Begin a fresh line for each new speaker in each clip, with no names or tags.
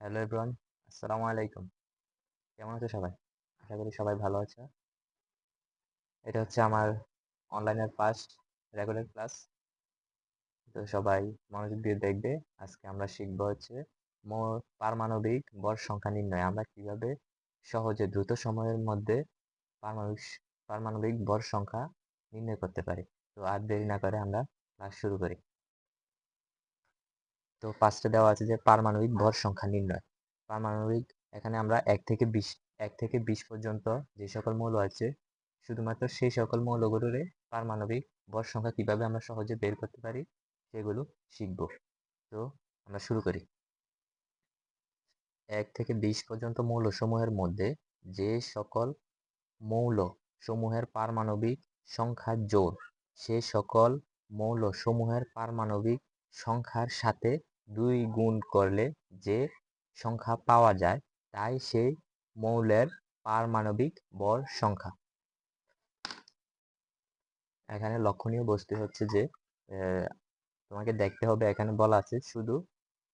Hello everyone আসসালামু আলাইকুম কেমন আছো সবাই? আশা করি সবাই ভালো আছো। এটা হচ্ছে আমার অনলাইনের ফার্স্ট রেগুলার ক্লাস তো সবাই মনোযোগ দিয়ে দেখবে, আজকে আমরা শিখব হচ্ছে মোর পারমাণবিক ভর সংখ্যা নির্ণয়। আমরা কীভাবে সহজে দ্রুত সময়ের মধ্যে পারমাণবিক পারমাণবিক ভর সংখ্যা নির্ণয় করতে পারি। তো আর দেরি না করে আমরা ক্লাস শুরু করি। তো পাঁচটা দেওয়া আছে যে পারমাণবিক ভর সংখ্যা নির্ণয়। পারমাণবিক এখানে আমরা এক থেকে বিশ, এক থেকে বিশ পর্যন্ত যে সকল মৌল আছে, শুধুমাত্র সেই সকল মৌলগুলোর পারমাণবিক ভর সংখ্যা কীভাবে আমরা সহজে বের করতে পারি, সেগুলো শিখব। তো আমরা শুরু করি। এক থেকে বিশ পর্যন্ত মৌল সমূহের মধ্যে যে সকল মৌল সমূহের পারমাণবিক সংখ্যা জোর সে সকল মৌল সমূহের পারমাণবিক সংখ্যার সাথে দুই গুণ করলে যে সংখ্যা পাওয়া যায়, তাই সেই মৌলের পারমাণবিক ভর সংখ্যা। এখানে লক্ষণীয় বস্তু হচ্ছে যে তোমাকে দেখতে হবে, এখানে বলা আছে শুধু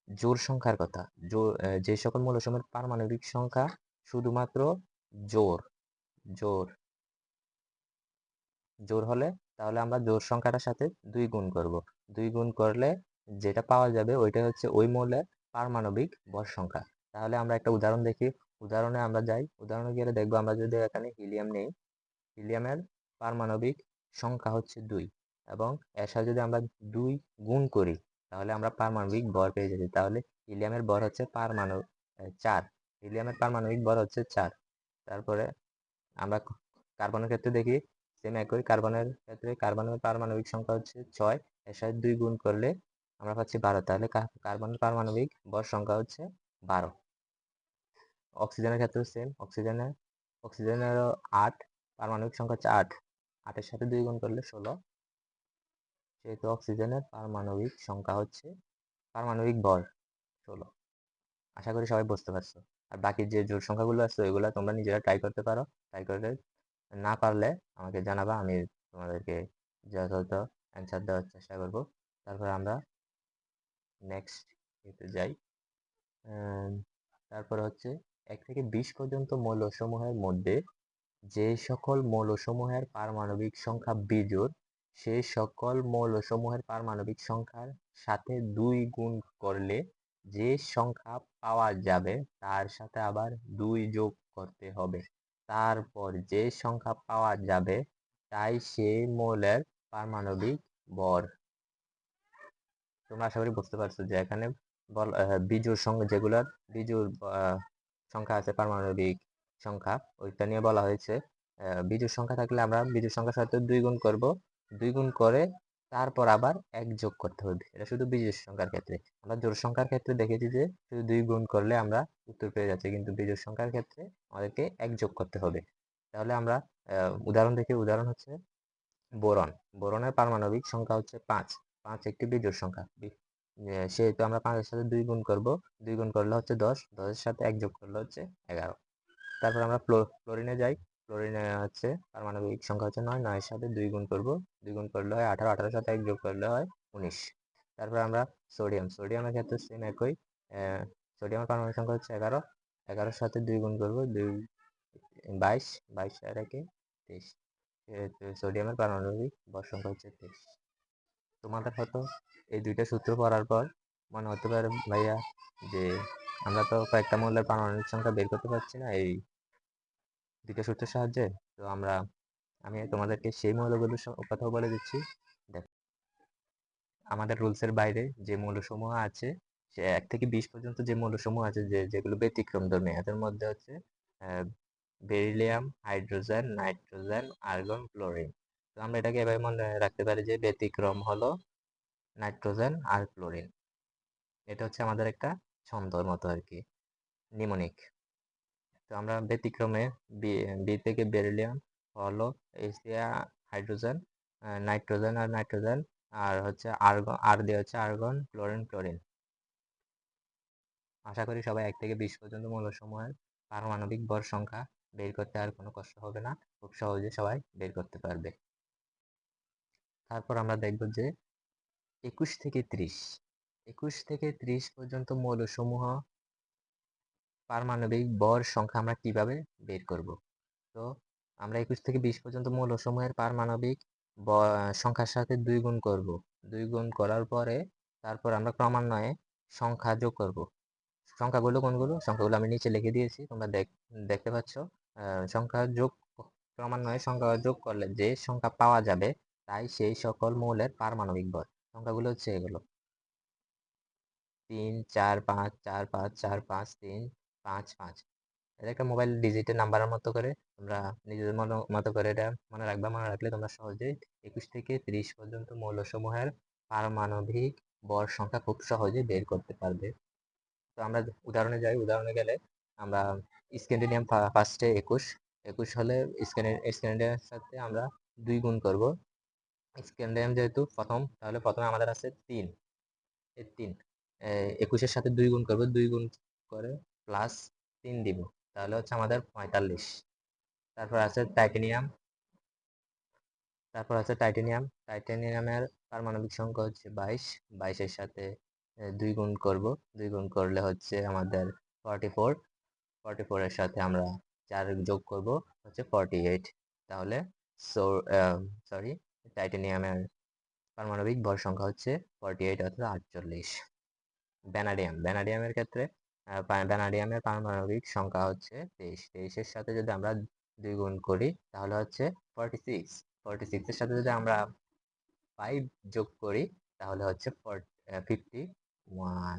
জোর সংখ্যার কথা। জোর যে সকল মৌলসমূহের পারমাণবিক সংখ্যা শুধুমাত্র জোর জোর জোর হলে তাহলে আমরা জোর সংখ্যাটার সাথে দুই গুণ করব। দুই গুণ করলে যেটা পাওয়া যাবে ওইটা হচ্ছে ওই মৌলের পারমাণবিক ভর সংখ্যা। তাহলে আমরা একটা উদাহরণ দেখি। উদাহরণে আমরা যাই। উদাহরণে গেলে দেখব আমরা যদি এখানে হিলিয়াম নেই, হিলিয়ামের পারমাণবিক সংখ্যা হচ্ছে দুই এবং এর সাথে যদি আমরা দুই গুণ করি, তাহলে আমরা পারমাণবিক ভর পেয়ে যাচ্ছি। তাহলে হিলিয়ামের ভর হচ্ছে পারমাণব চার। হিলিয়ামের পারমাণবিক ভর হচ্ছে চার। তারপরে আমরা কার্বনের ক্ষেত্রে দেখি সেম একই। কার্বনের ক্ষেত্রে কার্বনের পারমাণবিক সংখ্যা হচ্ছে ছয়। এর সাথে দুই গুণ করলে আমরা পাচ্ছি বারো, তাহলে কার্বনের পারমাণবিক ভর সংখ্যা হচ্ছে বারো। অক্সিজেনের ক্ষেত্রে সেম অক্সিজেনের অক্সিজেনেরও আট, পারমাণবিক সংখ্যা হচ্ছে আট। আটের সাথে দুই গুণ করলে ষোলো। সেহেতু অক্সিজেনের পারমাণবিক সংখ্যা হচ্ছে পারমাণবিক ভর ষোলো। আশা করি সবাই বুঝতে পারছ। আর বাকি যে জোর সংখ্যাগুলো আছে, ওইগুলো তোমরা নিজেরা ট্রাই করতে পারো। ট্রাই করে না পারলে আমাকে জানাবা, আমি তোমাদেরকে যথাযথ অ্যান্সার দেওয়ার চেষ্টা করব। তারপর আমরা নেক্সট এতে যাই। তারপর হচ্ছে এক থেকে বিশ পর্যন্ত মৌলসমূহের মধ্যে যে সকল মৌলসমূহের পারমাণবিক সংখ্যা বিজোড় সেই সকল মৌলসমূহের পারমাণবিক সংখ্যার সাথে দুই গুণ করলে যে সংখ্যা পাওয়া যাবে তার সাথে আবার দুই যোগ করতে হবে। তারপর যে সংখ্যা পাওয়া যাবে তাই সেই মৌলের পারমাণবিক ভর তোমরা আশা করি বুঝতে পারছ যে এখানে বল বিজুর সঙ্গে যেগুলোর বিজুর সংখ্যা আছে পারমাণবিক সংখ্যা, ওইটা নিয়ে বলা হয়েছে। বিজুর সংখ্যা থাকলে আমরা বিজুর সংখ্যার সাথে দুই গুণ করব। দুই গুণ করে তারপর আবার এক যোগ করতে হবে। এটা শুধু বিজুর সংখ্যার ক্ষেত্রে। আমরা জোর সংখ্যার ক্ষেত্রে দেখেছি যে শুধু দুই গুণ করলে আমরা উত্তর পেয়ে যাচ্ছি, কিন্তু বিজুর সংখ্যার ক্ষেত্রে আমাদেরকে এক যোগ করতে হবে। তাহলে আমরা উদাহরণ দেখি উদাহরণ হচ্ছে বোরন। বোরনের পারমাণবিক সংখ্যা হচ্ছে পাঁচ। পাঁচ একটি বিজোড় সংখ্যা। সেহেতু আমরা পাঁচের সাথে দুই গুণ করব। দুই গুণ করলে হচ্ছে দশ। দশের সাথে এক যোগ করলে হচ্ছে এগারো। তারপর আমরা ফ্লোরিনে যাই। ফ্লোরিনে হচ্ছে পারমাণবিক সংখ্যা হচ্ছে নয়। নয়ের সাথে দুই গুণ করব। দুই গুণ করলে হয় আঠারো। আঠারোর সাথে এক যোগ করলে হয় উনিশ। তারপর আমরা সোডিয়াম। সোডিয়ামের ক্ষেত্রে সেম একই। সোডিয়ামের পারমাণবিক সংখ্যা হচ্ছে এগারো। এগারোর সাথে দুই গুণ করব। দুই, বাইশ। বাইশ আর একে তেইশ। সোডিয়ামের পারমাণবিক ভর সংখ্যা হচ্ছে তেইশ। তোমাদের হয়তো এই দুইটা সূত্র পড়ার পর মনে হতে পারে ভাইয়া যে আমরা তো কয়েকটা মূল্যের পারমাণবিক সংখ্যা বের করতে পারছি না এই দুইটা সূত্রের সাহায্যে। তো আমরা, আমি তোমাদেরকে সেই মৌলগুলোর কথাও বলে দিচ্ছি। দেখ, আমাদের রুলসের বাইরে যে মৌলসমূহ আছে, সে এক থেকে বিশ পর্যন্ত যে মৌলসমূহ আছে, যে, যেগুলো ব্যতিক্রম ধর্মী, এদের মধ্যে হচ্ছে beryllium, hydrogen, nitrogen, argon, chlorine. আমরা এটাকে এভাবে মনে রাখতে পারি যে ব্যতিক্রম হলো নাইট্রোজেন আর ক্লোরিন। এটা হচ্ছে আমাদের একটা ছন্দর মতো আর কি নিমোনিক তো আমরা ব্যতিক্রমে বি থেকে বেরিলিয়াম হলো এসিয়া, হাইড্রোজেন নাইট্রোজেন আর নাইট্রোজেন, আর হচ্ছে আর্গন, আর দিয়ে হচ্ছে আর্গন, ক্লোরিন ক্লোরিন। আশা করি সবাই এক থেকে বিশ পর্যন্ত মৌলসমূহের পারমাণবিক ভর সংখ্যা বের করতে আর কোনো কষ্ট হবে না। খুব সহজে সবাই বের করতে পারবে। তারপর আমরা দেখব যে একুশ থেকে ত্রিশ। একুশ থেকে ত্রিশ পর্যন্ত মৌলসমূহ পারমাণবিক বর সংখ্যা আমরা কীভাবে বের করব? তো আমরা একুশ থেকে বিশ পর্যন্ত মৌলসমূহের পারমাণবিক সংখ্যার সাথে দুই গুণ করব। দুই গুণ করার পরে তারপর আমরা ক্রমান্বয়ে সংখ্যা যোগ করব। সংখ্যাগুলো কোনগুলো? সংখ্যাগুলো আমি নিচে লিখে দিয়েছি, তোমরা দেখতে পাচ্ছ। সংখ্যা যোগ, ক্রমান্বয়ে সংখ্যা যোগ করলে যে সংখ্যা পাওয়া যাবে তাই সেই সকল মৌলের পারমাণবিক ভর সংখ্যাগুলো হচ্ছে এগুলো। তিন, চার, পাঁচ চার পাঁচ চার, পাঁচ, তিন, পাঁচ পাঁচ। এটা একটা মোবাইল ডিজিটের নাম্বারের মতো করে তোমরা নিজেদের মতো করে এটা মনে রাখবা। মনে রাখলে তোমরা সহজেই একুশ থেকে ত্রিশ পর্যন্ত মৌলসমূহের পারমাণবিক বর সংখ্যা খুব সহজে বের করতে পারবে। তো আমরা উদাহরণে যাই। উদাহরণে গেলে আমরা স্ক্যান্ডিনিয়াম ফার্স্টে একুশ। একুশ হলে স্ক্যান্ডিনিয়ামের সাথে আমরা দুই গুণ করব। স্ক্যান্ডিনিয়াম যেহেতু প্রথম, তাহলে প্রথমে আমাদের আছে তিন। এই তিন। একুশের সাথে দুই গুণ করব, দুই গুণ করে প্লাস তিন দিব। তাহলে হচ্ছে আমাদের পঁয়তাল্লিশ। তারপর আছে টাইটেনিয়াম তারপর আছে টাইটেনিয়াম টাইটেনিয়ামের পারমাণবিক সংখ্যা হচ্ছে বাইশ। বাইশের সাথে দুই গুণ করব। দুই গুণ করলে হচ্ছে আমাদের ফর্টি ফোর ফর্টি ফোরের সাথে আমরা চার যোগ করব, হচ্ছে ফর্টি এইট তাহলে সরি টাইটেনিয়ামের পারমাণবিক ভর সংখ্যা হচ্ছে ফর্টি এইট অর্থাৎ আটচল্লিশ ব্যানাডিয়াম ব্যানাডিয়ামের ক্ষেত্রে ভ্যানাডিয়ামের পারমাণবিক সংখ্যা হচ্ছে তেইশ। তেইশের সাথে যদি আমরা দুই গুণ করি, তাহলে হচ্ছে ফর্টি সিক্স ফর্টি সিক্সের সাথে যদি আমরা ফাইভ যোগ করি, তাহলে হচ্ছে ফিফটি ওয়ান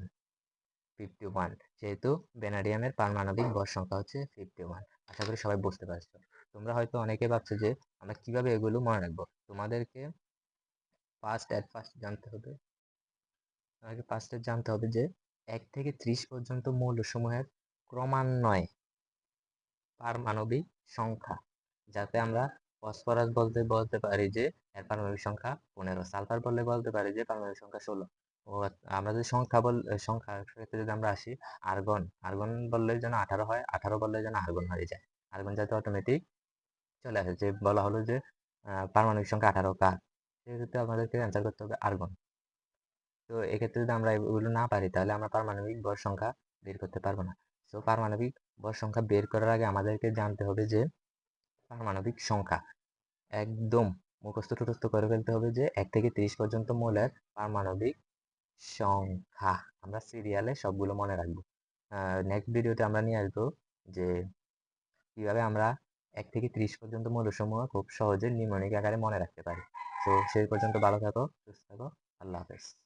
ফিফটি ওয়ান যেহেতু বেনাডিয়ামের পারমাণবিক ভর সংখ্যা হচ্ছে ফিফটি ওয়ান আশা করি সবাই বুঝতে পারছ। তোমরা হয়তো অনেকে ভাবছ যে আমরা কীভাবে এগুলো মনে রাখব? তোমাদেরকে ফার্স্ট অ্যাট ফার্স্ট জানতে হবে। আমাকে ফার্স্টে জানতে হবে যে এক থেকে ত্রিশ পর্যন্ত মৌলসমূহের ক্রমান্বয়ে পারমাণবিক সংখ্যা, যাতে আমরা ফসফরাস বলতে বলতে পারি যে এর পারমাণবিক সংখ্যা পনেরো, সালফার বললে বলতে পারি যে পারমাণবিক সংখ্যা ষোলো। ও আমরা যদি সংখ্যা বল, সংখ্যা ক্ষেত্রে যদি আমরা আসি আর্গন আর্গন বললে যেন আঠারো হয়, আঠারো বললে যেন আর্গন হয়ে যায়। আর্গন যাতে অটোমেটিক চলে আসে। যে বলা হলো যে পারমাণবিক সংখ্যা আঠারো কার সেক্ষেত্রে আমাদেরকে অ্যান্সার করতে হবে আর্গন তো এক্ষেত্রে যদি আমরা এগুলো না পারি, তাহলে আমরা পারমাণবিক ভর সংখ্যা বের করতে পারব না। তো পারমাণবিক ভর সংখ্যা বের করার আগে আমাদেরকে জানতে হবে যে, পারমাণবিক সংখ্যা একদম মুখস্থ টুখস্থ করে ফেলতে হবে যে, এক থেকে ত্রিশ পর্যন্ত মৌলের পারমাণবিক সংখ্যা। আমরা সিরিয়ালে সবগুলো মনে রাখব। নেক্সট ভিডিওতে আমরা নিয়ে আসব যে, কীভাবে আমরা এক থেকে ত্রিশ পর্যন্ত মৌলসমূহ খুব সহজে নিমনিক আকারে মনে রাখতে পারি। তো সেই পর্যন্ত ভালো থাকো, সুস্থ থাকো, আল্লাহ হাফেজ।